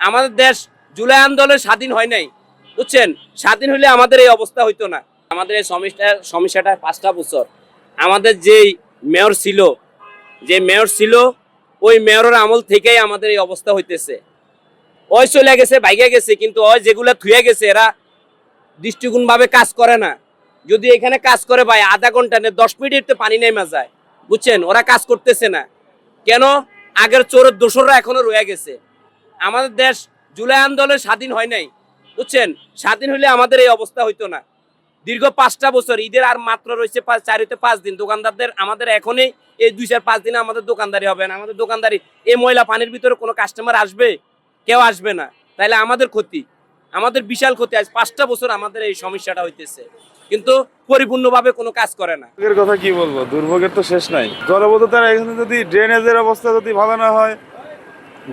আমাদের দেশ জুলাই আন্দোলন স্বাধীন হয় নাই, বুঝছেন? স্বাধীন হলে আমাদের এই অবস্থা হইতো না। আমাদের এই সমস্যা, সমস্যাটা পাঁচটা বছর। আমাদের যেই মেয়র ছিল, যে মেয়র ছিল, ওই মেয়রের আমল থেকেই আমাদের এই অবস্থা হইতেছে। ওই চলে গেছে বাইকে গেছে, কিন্তু ওই যেগুলা থুয়ে গেছে, এরা দৃষ্টিগুণ ভাবে কাজ করে না। যদি এখানে কাজ করে ভাই, আধা ঘণ্টা নেই দশ মিনিট তো পানি নেমে যায়, বুঝছেন? ওরা কাজ করতেছে না। কেন? আগের চোরের দোসররা এখনও রয়ে গেছে। আমাদের দেশ জুলাই আন্দোলন স্বাধীন হয় নাই, বুঝছেন? স্বাধীন হলে আমাদের এই অবস্থা হইতো না। দীর্ঘ পাঁচটা বছর, ঈদের আর মাত্র রয়েছে পাঁচ চার হইতে পাঁচ দিন। দোকানদারদের, আমাদের এখনই এই দুই চার পাঁচ দিনে আমাদের দোকানদারি হবে না। আমাদের দোকানদারি, এই ময়লা পানির ভিতরে কোনো কাস্টমার আসবে? কেউ আসবে না। তাহলে আমাদের ক্ষতি। আমাদের বিশাল ক্ষতি। আজ পাঁচটা বছর আমাদের এই সমস্যাটা হইতেছে। কিন্তু পরিপূর্ণভাবে কোনো কাজ করে না। দুর্ভোগের কথা কি বলব? দুর্ভোগের তো শেষ নাই। জলবদ্ধতার এখানে যদি ড্রেনেজের অবস্থা যদি ভালো না হয়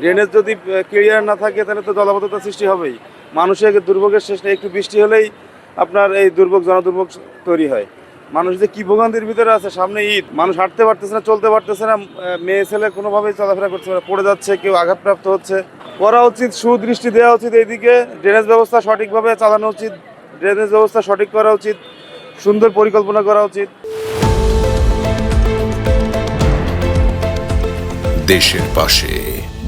ড্রেনেজ যদি ক্লিয়ার না থাকে, তাহলে তো জলবদ্ধতা সৃষ্টি হবেই। মানুষের দুর্ভোগের শেষ নেই, একটু বৃষ্টি হলেই আপনার এই দুর্ভোগ, জনদুর্ভোগ তৈরি হয়। মানুষ যে কি ভোগান্তির ভিতরে আছে, সামনে ঈদ, মানুষ হাঁটতে পারতেছে না, চলতে পারতেছে না মেয়ে ছেলে কোনোভাবেই চলাফেরা করতে পারে পড়ে যাচ্ছে, কেউ আঘাতপ্রাপ্ত হচ্ছে। করা উচিত, সুদৃষ্টি দেওয়া উচিত এইদিকে। ড্রেনেজ ব্যবস্থা সঠিকভাবে চালানো উচিত, ড্রেনেজ ব্যবস্থা সঠিক করা উচিত, সুন্দর পরিকল্পনা করা উচিত। দেশের পাশে।